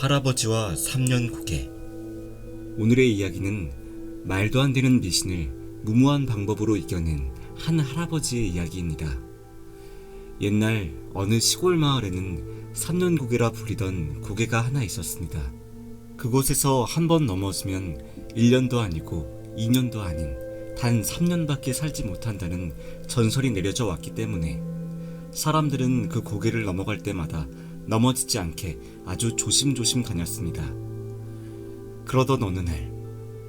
할아버지와 3년 고개 오늘의 이야기는 말도 안 되는 미신을 무모한 방법으로 이겨낸 한 할아버지의 이야기입니다. 옛날 어느 시골 마을에는 3년 고개라 불리던 고개가 하나 있었습니다. 그곳에서 한 번 넘어지면 1년도 아니고 2년도 아닌 단 3년밖에 살지 못한다는 전설이 내려져 왔기 때문에 사람들은 그 고개를 넘어갈 때마다 넘어지지 않게 아주 조심조심 다녔습니다. 그러던 어느 날,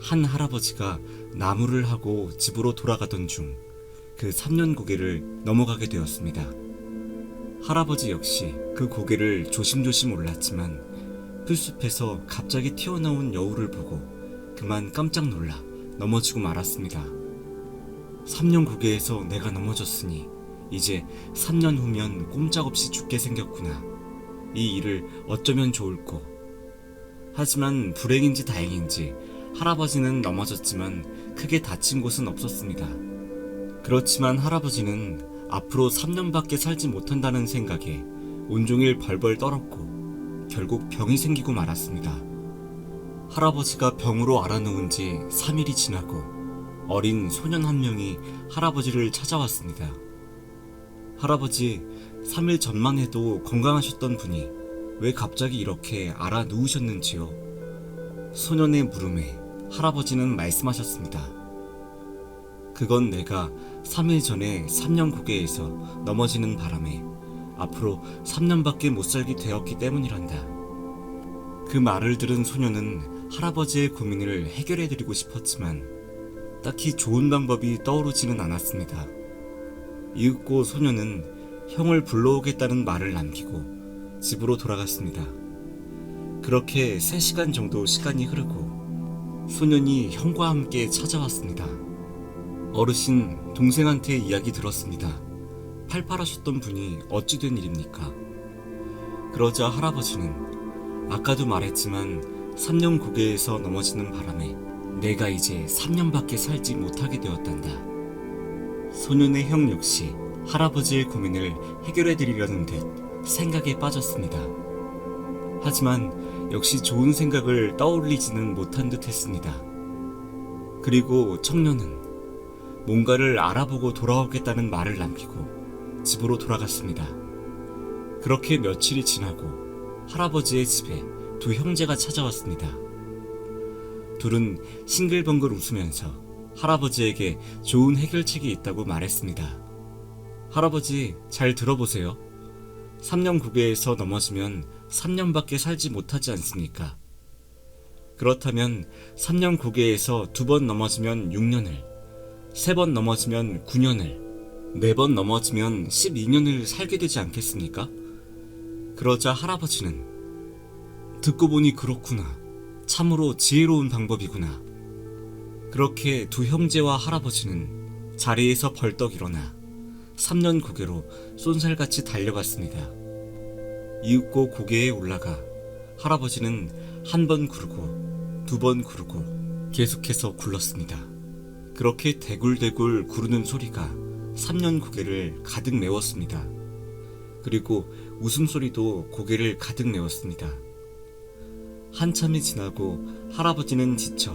한 할아버지가 나무를 하고 집으로 돌아가던 중 그 3년 고개를 넘어가게 되었습니다. 할아버지 역시 그 고개를 조심조심 올랐지만 풀숲에서 갑자기 튀어나온 여우를 보고 그만 깜짝 놀라 넘어지고 말았습니다. 3년 고개에서 내가 넘어졌으니 이제 3년 후면 꼼짝없이 죽게 생겼구나. 이 일을 어쩌면 좋을꼬. 하지만 불행인지 다행인지 할아버지는 넘어졌지만 크게 다친 곳은 없었습니다. 그렇지만 할아버지는 앞으로 3년밖에 살지 못한다는 생각에 온종일 벌벌 떨었고 결국 병이 생기고 말았습니다. 할아버지가 병으로 알아누운 지 3일이 지나고 어린 소년 한 명이 할아버지를 찾아왔습니다. 할아버지, 3일 전만 해도 건강하셨던 분이 왜 갑자기 이렇게 알아 누우셨는지요? 소년의 물음에 할아버지는 말씀하셨습니다. 그건 내가 3일 전에 3년 고개에서 넘어지는 바람에 앞으로 3년밖에 못 살게 되었기 때문이란다. 그 말을 들은 소년은 할아버지의 고민을 해결해드리고 싶었지만 딱히 좋은 방법이 떠오르지는 않았습니다. 이윽고 소년은 형을 불러오겠다는 말을 남기고 집으로 돌아갔습니다. 그렇게 3시간 정도 시간이 흐르고 소년이 형과 함께 찾아왔습니다. 어르신, 동생한테 이야기 들었습니다. 팔팔하셨던 분이 어찌 된 일입니까? 그러자 할아버지는 아까도 말했지만 3년 고개에서 넘어지는 바람에 내가 이제 3년밖에 살지 못하게 되었단다. 소년의 형 역시 할아버지의 고민을 해결해 드리려는 듯 생각에 빠졌습니다. 하지만 역시 좋은 생각을 떠올리지는 못한 듯 했습니다. 그리고 청년은 뭔가를 알아보고 돌아오겠다는 말을 남기고 집으로 돌아갔습니다. 그렇게 며칠이 지나고 할아버지의 집에 두 형제가 찾아왔습니다. 둘은 싱글벙글 웃으면서 할아버지에게 좋은 해결책이 있다고 말했습니다. 할아버지, 잘 들어보세요. 3년 구개에서 넘어지면 3년밖에 살지 못하지 않습니까? 그렇다면 3년 고개에서 두 번 넘어지면 6년을, 세 번 넘어지면 9년을, 네 번 넘어지면 12년을 살게 되지 않겠습니까? 그러자 할아버지는 듣고 보니 그렇구나. 참으로 지혜로운 방법이구나. 그렇게 두 형제와 할아버지는 자리에서 벌떡 일어나 3년 고개로 쏜살같이 달려갔습니다. 이윽고 고개에 올라가 할아버지는 한 번 구르고 두 번 구르고 계속해서 굴렀습니다. 그렇게 대굴대굴 구르는 소리가 3년 고개를 가득 메웠습니다. 그리고 웃음소리도 고개를 가득 메웠습니다. 한참이 지나고 할아버지는 지쳐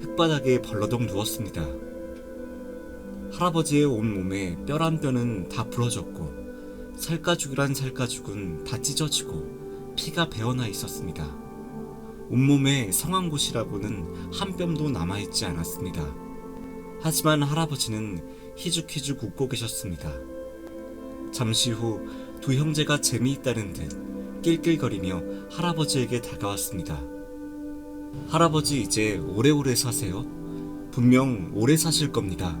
흙바닥에 벌러덩 누웠습니다. 할아버지의 온몸에 뼈한 뼈는 다 부러졌고 살가죽이란 살가죽은 다 찢어지고 피가 배어나 있었습니다. 온몸에 성한 곳이라고는 한 뼘도 남아있지 않았습니다. 하지만 할아버지는 희죽희죽 웃고 계셨습니다. 잠시 후 두 형제가 재미있다는 듯 낄낄거리며 할아버지에게 다가왔습니다. 할아버지 이제 오래오래 사세요. 분명 오래 사실 겁니다.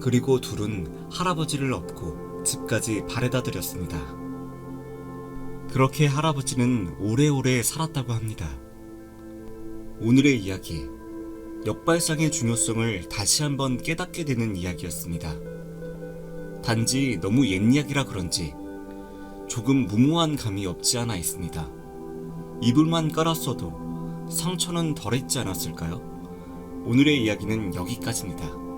그리고 둘은 할아버지를 업고 집까지 바래다 드렸습니다. 그렇게 할아버지는 오래오래 살았다고 합니다. 오늘의 이야기, 역발상의 중요성을 다시 한번 깨닫게 되는 이야기였습니다. 단지 너무 옛 이야기라 그런지 조금 무모한 감이 없지 않아 있습니다. 이불만 깔았어도 상처는 덜했지 않았을까요? 오늘의 이야기는 여기까지입니다.